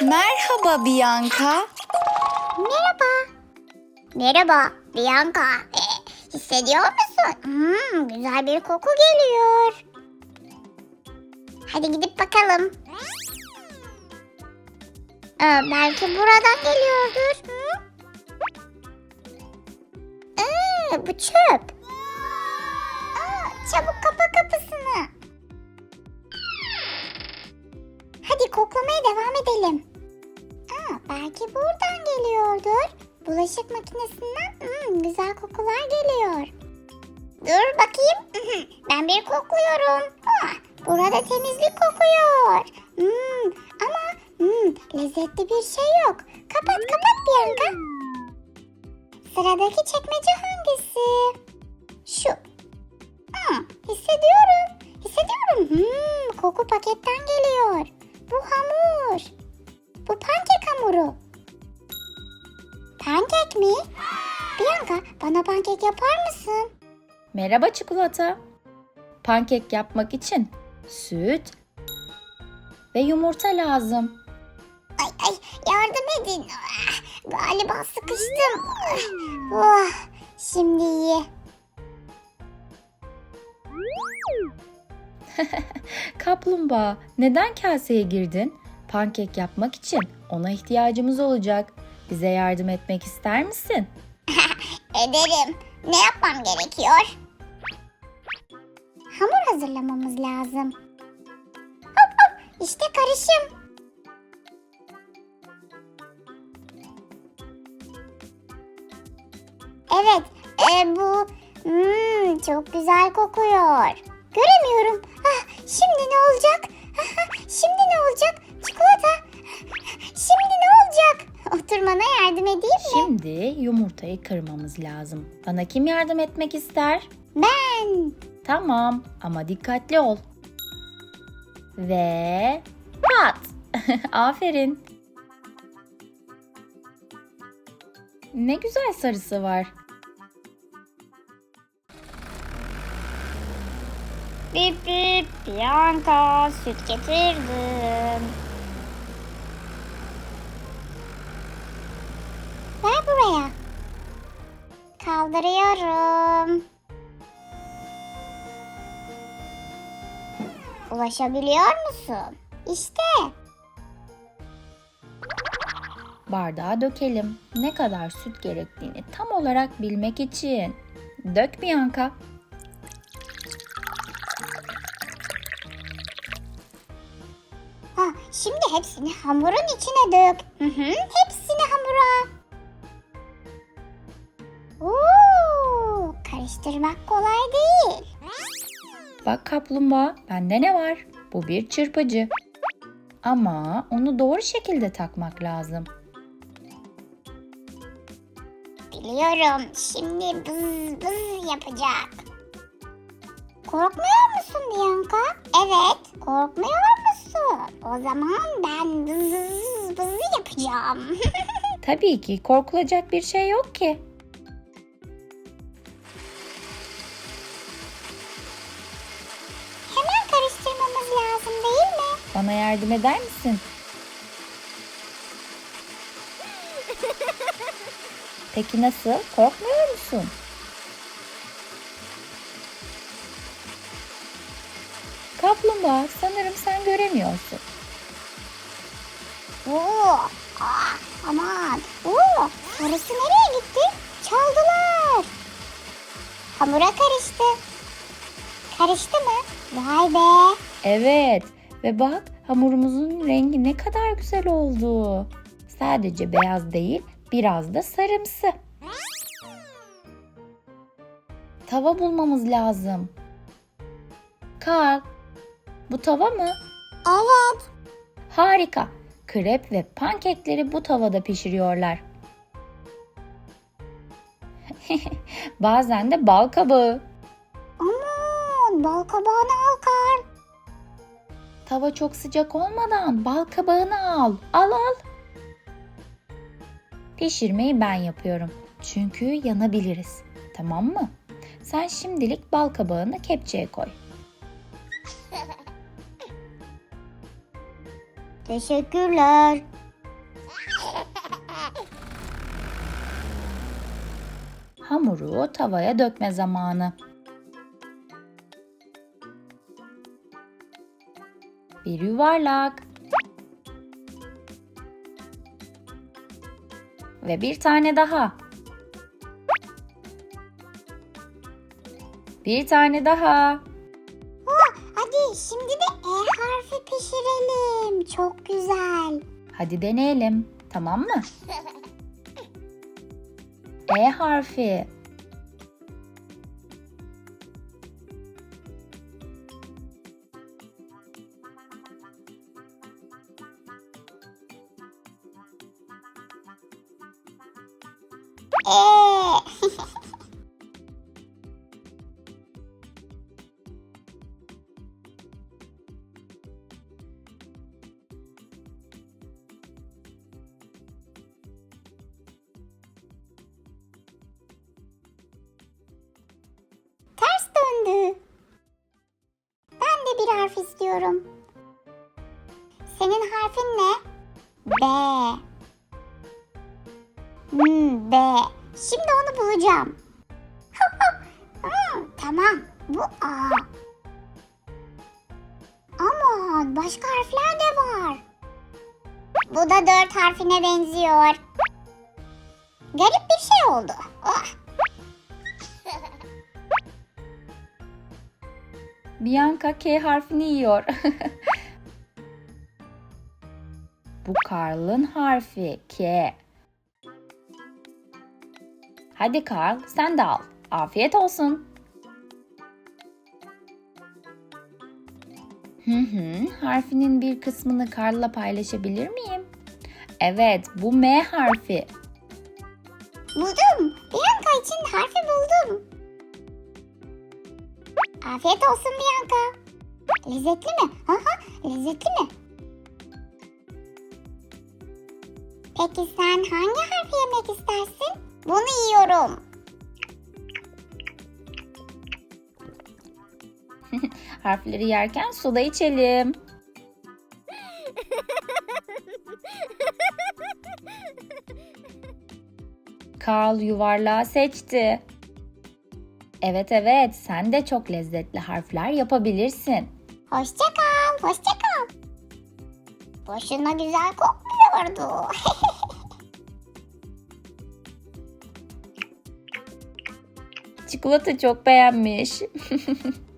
Merhaba Bianca. Merhaba. Merhaba Bianca. Ee, hissediyor musun? Hmm, güzel bir koku geliyor. Hadi gidip bakalım. Ee, belki buradan geliyordur. Ee, bu çöp. Aa, çabuk kapa kapısını. Koklamaya devam edelim. Aa, belki buradan geliyordur. Bulaşık makinesinden hmm, güzel kokular geliyor. Dur bakayım. Ben bir kokluyorum. Aa, burada temizlik kokuyor. Hmm, ama hmm, lezzetli bir şey yok. Kapat kapat Bianca. Sıradaki çekmece hangisi? Şu. Hmm, hissediyorum. Hissediyorum. Hmm, koku paketten geliyor. Bana pankek yapar mısın? Merhaba çikolata. Pankek yapmak için süt ve yumurta lazım. Ay ay yardım edin. Ah, Galiba sıkıştım. Ah, Oh, şimdi iyi. Kaplumbağa, neden kaseye girdin? Pankek yapmak için ona ihtiyacımız olacak. Bize yardım etmek ister misin? Ederim. Ne yapmam gerekiyor? Hamur hazırlamamız lazım. Hop hop işte karışım. Evet e, bu hmm, çok güzel kokuyor. Göremiyorum. Ah, şimdi ne olacak? Şimdi ne olacak? Şimdi yumurtayı kırmamız lazım. Bana kim yardım etmek ister? Ben. Tamam ama dikkatli ol. Ve pat. Aferin. Ne güzel sarısı var. Bip bip Bianca süt getirdim. Kaldırıyorum. Ulaşabiliyor musun? İşte. Bardağa dökelim. Ne kadar süt gerektiğini tam olarak bilmek için. Dök Bianca. Ha, şimdi hepsini hamurun içine dök. Hı hı, hepsini karıştırmak kolay değil. Bak kaplumbağa, bende ne var? Bu bir çırpıcı. Ama onu doğru şekilde takmak lazım. Biliyorum. Şimdi bız bız yapacak. Korkmuyor musun Bianca? Evet. Korkmuyor musun? O zaman ben bız bız yapacağım. Tabii ki korkulacak bir şey yok ki. Yardım eder misin? Peki nasıl? Korkmuyor musun? Kaplumbağa, sanırım sen göremiyorsun. Oo, aa, aman. Oo, sarısı nereye gitti? Çaldılar. Hamura karıştı. Karıştı mı? Vay be. Evet ve bak hamurumuzun rengi ne kadar güzel oldu. Sadece beyaz değil, biraz da sarımsı. Tava bulmamız lazım. Kalk. Bu tava mı? Evet. Harika. Krep ve pankekleri bu tavada pişiriyorlar. Bazen de bal kabağı. Aman bal kabağını al Karl. Tava çok sıcak olmadan bal kabağını al. Al al. Pişirmeyi ben yapıyorum. Çünkü yanabiliriz. Tamam mı? Sen şimdilik bal kabağını kepçeye koy. Teşekkürler. Hamuru tavaya dökme zamanı. Bir yuvarlak. Ve bir tane daha. Bir tane daha. Hadi şimdi de E harfi pişirelim. Çok güzel. Hadi deneyelim. Tamam mı? E harfi. Ters döndü. Ben de bir harf istiyorum. Senin harfin ne? B. Hmm, B. Şimdi onu bulacağım. Hmm, tamam. Bu A. Ama başka harfler de var. Bu da dört harfine benziyor. Garip bir şey oldu. Ah. Bianca K harfini yiyor. Bu Karl'ın harfi K. Hadi Karl sen de al. Afiyet olsun. Hı hı, harfinin bir kısmını Karl'la paylaşabilir miyim? Evet, bu M harfi. Buldum. Bianca için harfi buldum. Afiyet olsun Bianca. Lezzetli mi? Aha, lezzetli mi? Peki sen hangi harfi yemek istersin? Bunu yiyorum. Harfleri yerken soda içelim. Karl yuvarlağı seçti. Evet evet sen de çok lezzetli harfler yapabilirsin. Hoşça kal, hoşça kal. Boşuna güzel kokmuyordu. Çikolata çok beğenmiş.